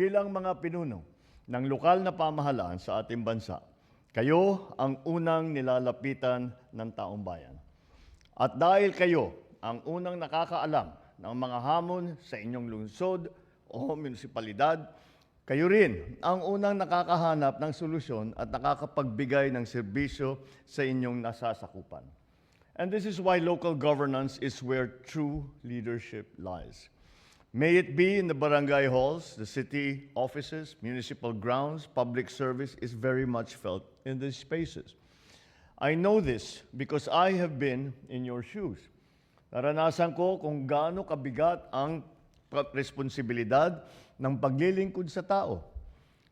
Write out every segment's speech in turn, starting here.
bilang mga pinuno ng lokal na pamahalaan sa ating bansa, kayo ang unang nilalapitan ng taong bayan. At dahil kayo ang unang nakakaalam ng mga hamon sa inyong lungsod o munisipalidad, kayo rin ang unang nakakahanap ng solusyon at nakakapagbigay ng serbisyo sa inyong nasasakupan. And this is why local governance is where true leadership lies. May it be in the barangay halls, the city offices, municipal grounds, public service is very much felt in these spaces. I know this because I have been in your shoes. Naranasan ko kung gaano kabigat ang responsibilidad ng paglilingkod sa tao.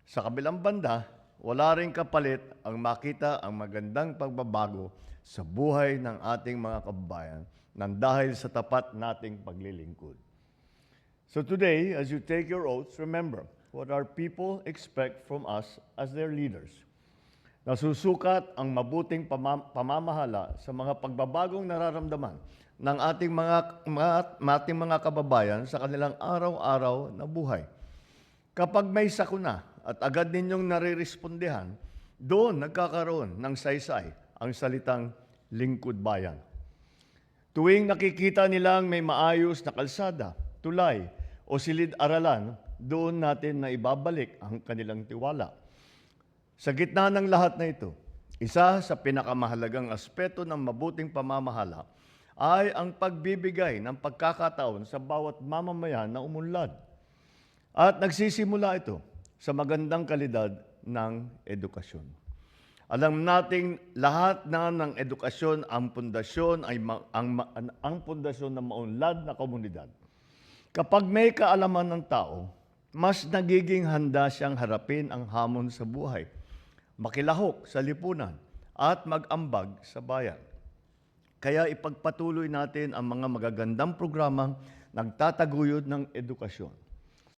Sa kabilang banda, wala rin kapalit ang makita ang magandang pagbabago sa buhay ng ating mga kababayan nang dahil sa tapat nating paglilingkod. So today, as you take your oaths, remember what our people expect from us as their leaders. Nasusukat ang mabuting pama- pamamahala sa mga pagbabagong nararamdaman ng ating mga, mga, ating mga kababayan sa kanilang araw-araw na buhay. Kapag may sakuna at agad ninyong narirespondehan, doon nagkakaroon ng saysay ang salitang lingkod bayan. Tuwing nakikita nilang may maayos na kalsada, tulay o silid-aralan, doon natin na ibabalik ang kanilang tiwala. Sa gitna ng lahat na ito, isa sa pinakamahalagang aspeto ng mabuting pamamahala ay ang pagbibigay ng pagkakataon sa bawat mamamayan na umunlad. At nagsisimula ito sa magandang kalidad ng edukasyon. Alam nating lahat na ng edukasyon ang pundasyon ay ma- ang, ma- ang, pundasyon ng maunlad na komunidad. Kapag may kaalaman ng tao, mas nagiging handa siyang harapin ang hamon sa buhay, makilahok sa lipunan, at mag-ambag sa bayan. Kaya ipagpatuloy natin ang mga magagandang programang nagtataguyod ng edukasyon